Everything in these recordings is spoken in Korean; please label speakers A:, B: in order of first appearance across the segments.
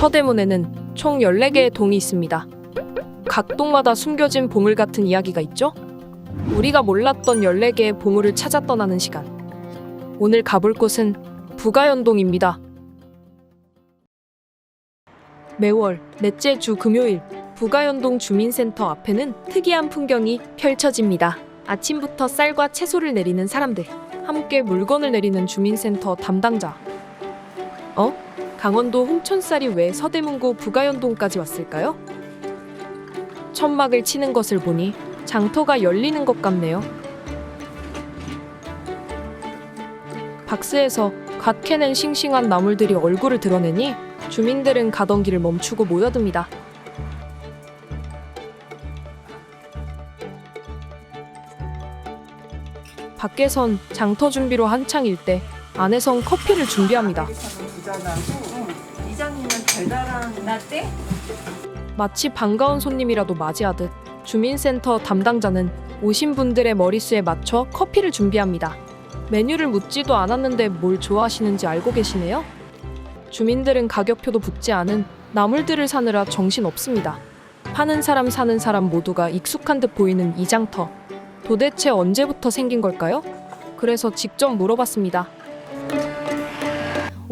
A: 서대문에는 총 14개의 동이 있습니다. 각 동마다 숨겨진 보물 같은 이야기가 있죠? 우리가 몰랐던 14개의 보물을 찾아 떠나는 시간. 오늘 가볼 곳은 부가연동입니다. 매월 넷째 주 금요일 부가연동 주민센터 앞에는 특이한 풍경이 펼쳐집니다. 아침부터 쌀과 채소를 내리는 사람들, 함께 물건을 내리는 주민센터 담당자. 어? 강원도 홍천쌀이 왜 서대문구 부가연동까지 왔을까요? 천막을 치는 것을 보니 장터가 열리는 것 같네요. 박스에서 갓 캐낸 싱싱한 나물들이 얼굴을 드러내니 주민들은 가던 길을 멈추고 모여듭니다. 밖에선 장터 준비로 한창일 때 안에선 커피를 준비합니다. 마치 반가운 손님이라도 맞이하듯 주민센터 담당자는 오신 분들의 머릿수에 맞춰 커피를 준비합니다. 메뉴를 묻지도 않았는데 뭘 좋아하시는지 알고 계시네요? 주민들은 가격표도 붙지 않은 나물들을 사느라 정신 없습니다. 파는 사람 사는 사람 모두가 익숙한 듯 보이는 이 장터. 도대체 언제부터 생긴 걸까요? 그래서 직접 물어봤습니다.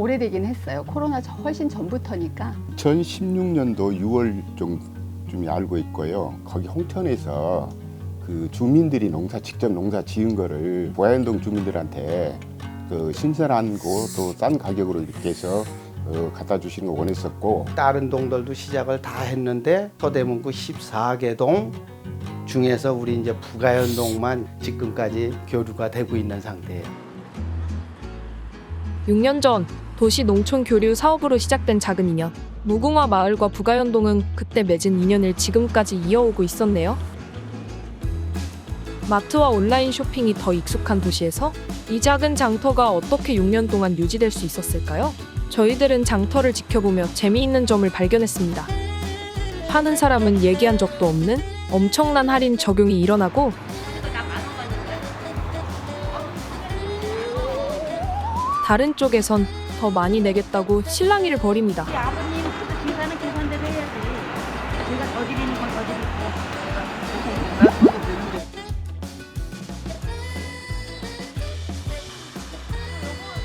B: 오래되긴 했어요. 코로나 저- 훨씬 전부터니까
C: 2016년도 6월 정쯤에 알고 있고요. 거기 홍천에서 그 주민들이 농사 직접 농사 지은 거를 보야연동 주민들한테 그 신선한 거 또 싼 가격으로 이렇게 해서 어, 갖다 주시는 거 원했었고
D: 다른 동들도 시작을 다 했는데 서대문구 14개 동 중에서 우리 이제 부가연동만 지금까지 교류가 되고 있는 상태예요.
A: 6년 전 도시 농촌 교류 사업으로 시작된 작은 인연. 무궁화 마을과 부가연동은 그때 맺은 인연을 지금까지 이어오고 있었네요. 마트와 온라인 쇼핑이 더 익숙한 도시에서 이 작은 장터가 어떻게 6년 동안 유지될 수 있었을까요? 저희들은 장터를 지켜보며 재미있는 점을 발견했습니다. 파는 사람은 얘기한 적도 없는 엄청난 할인 적용이 일어나고 다른 쪽에선 더 많이 내겠다고 실랑이를 벌입니다.
E: 아버님 그 계산은 계산대로 해야지. 제가 더 드리는 건더 드리고.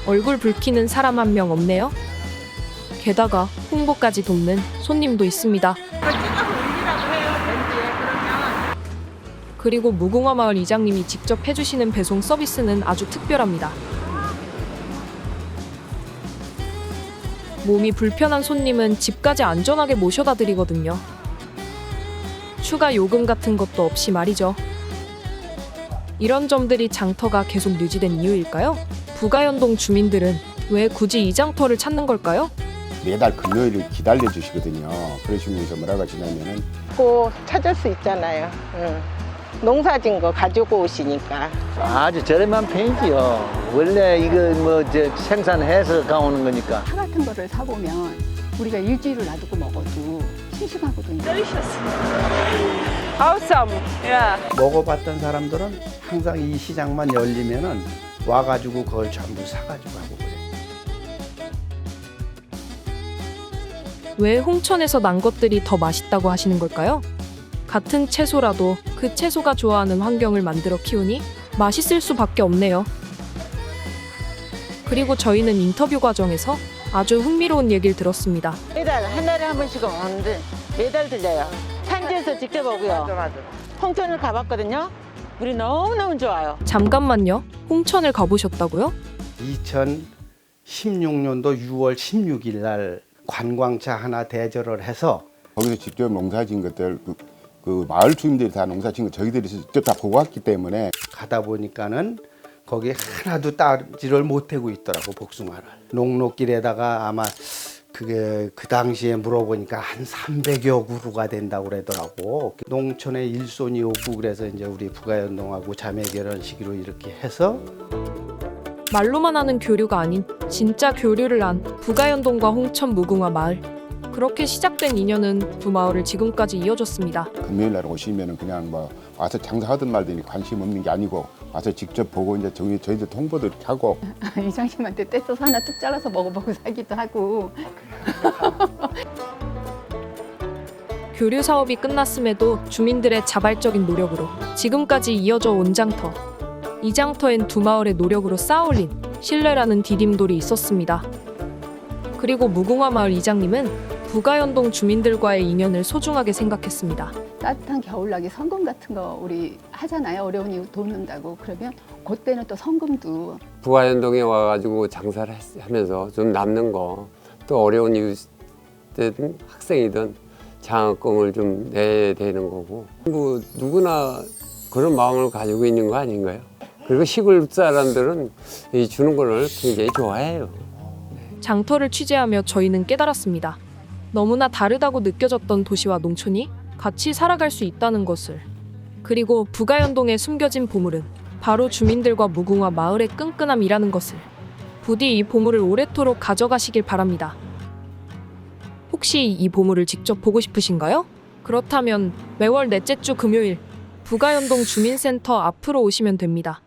A: 얼굴 붉히는 사람 한 명 없네요. 게다가 홍보까지 돕는 손님도 있습니다. 그리고 무궁화 마을 이장님이 직접 해주시는 배송 서비스는 아주 특별합니다. 몸이 불편한 손님은 집까지 안전하게 모셔다 드리거든요. 추가 요금 같은 것도 없이 말이죠. 이런 점들이 장터가 계속 유지된 이유일까요? 부가연동 주민들은 왜 굳이 이 장터를 찾는 걸까요?
C: 매달 금요일을 기다려 주시거든요. 그러시면서 뭐라고 하시냐면은
F: 꼭 찾을 수 있잖아요. 응. 농사진 거 가지고 오시니까.
G: 아주 저렴한 편이지요. 원래 이거 뭐 저 생산해서 가오는 거니까.
B: 파 같은 거를 사보면 우리가 일주일을 놔두고 먹어도 싱싱하거든요.
D: 먹어봤던 사람들은 항상 이 시장만 열리면은 와가지고 그걸 전부 사가지고 가고 그래요.
A: 왜 홍천에서 난 것들이 더 맛있다고 하시는 걸까요? 같은 채소라도 그 채소가 좋아하는 환경을 만들어 키우니 맛있을 수밖에 없네요. 그리고 저희는 인터뷰 과정에서 아주 흥미로운 얘기를 들었습니다.
F: 매달 한 달에 한 번씩은 오는데 매달 들려요. 산지에서 직접 오고요. 홍천을 가봤거든요. 우리 너무너무 좋아요.
A: 잠깐만요. 홍천을 가보셨다고요?
D: 2016년도 6월 16일 날 관광차 하나 대절을 해서
C: 거기서 직접 농사 지은 것들 그, 그 마을 주민들이 다 농사 지은 거 저희들이 직접 다 보고 왔기 때문에.
D: 가다 보니까는 거기 하나도 따지를 못하고 있더라고 복숭아를. 농로길에다가 아마 그게 그 당시에 물어보니까 한 300여 그루가 된다고 그러더라고. 농촌의 일손이 오고 그래서 이제 우리 부가연동하고 자매 결혼식으로 이렇게 해서.
A: 말로만 하는 교류가 아닌 진짜 교류를 한 부가연동과 홍천 무궁화 마을. 그렇게 시작된 인연은 두 마을을 지금까지 이어줬습니다.
C: 금요일 날 오시면은 그냥 뭐 와서 장사하든 말든이 관심 없는 게 아니고 와서 직접 보고 이제 저희 저희들 홍보도 이렇게 하고
B: 이장님한테 떼써서 하나 뚝 잘라서 먹어보고 사기도 하고
A: 교류 사업이 끝났음에도 주민들의 자발적인 노력으로 지금까지 이어져 온 장터. 이 장터엔 두 마을의 노력으로 쌓아올린 신뢰라는 디딤돌이 있었습니다. 그리고 무궁화 마을 이장님은 부가연동 주민들과의 인연을 소중하게 생각했습니다.
B: 따뜻한 겨울나기 성금 같은 거 우리 하잖아요. 어려운 이웃 돕는다고 그러면 그때는 또 성금도
H: 부하연동에 와가지고 장사를 했- 하면서 좀 남는 거 또 어려운 이웃든 학생이든 장학금을 좀 내야 되는 거고 뭐 누구나 그런 마음을 가지고 있는 거 아닌가요? 그리고 시골 사람들은 이 주는 거를 굉장히 좋아해요.
A: 장터를 취재하며 저희는 깨달았습니다. 너무나 다르다고 느껴졌던 도시와 농촌이 같이 살아갈 수 있다는 것을. 그리고 부가연동에 숨겨진 보물은 바로 주민들과 무궁화 마을의 끈끈함이라는 것을. 부디 이 보물을 오래도록 가져가시길 바랍니다. 혹시 이 보물을 직접 보고 싶으신가요? 그렇다면 매월 넷째 주 금요일 부가연동 주민센터 앞으로 오시면 됩니다.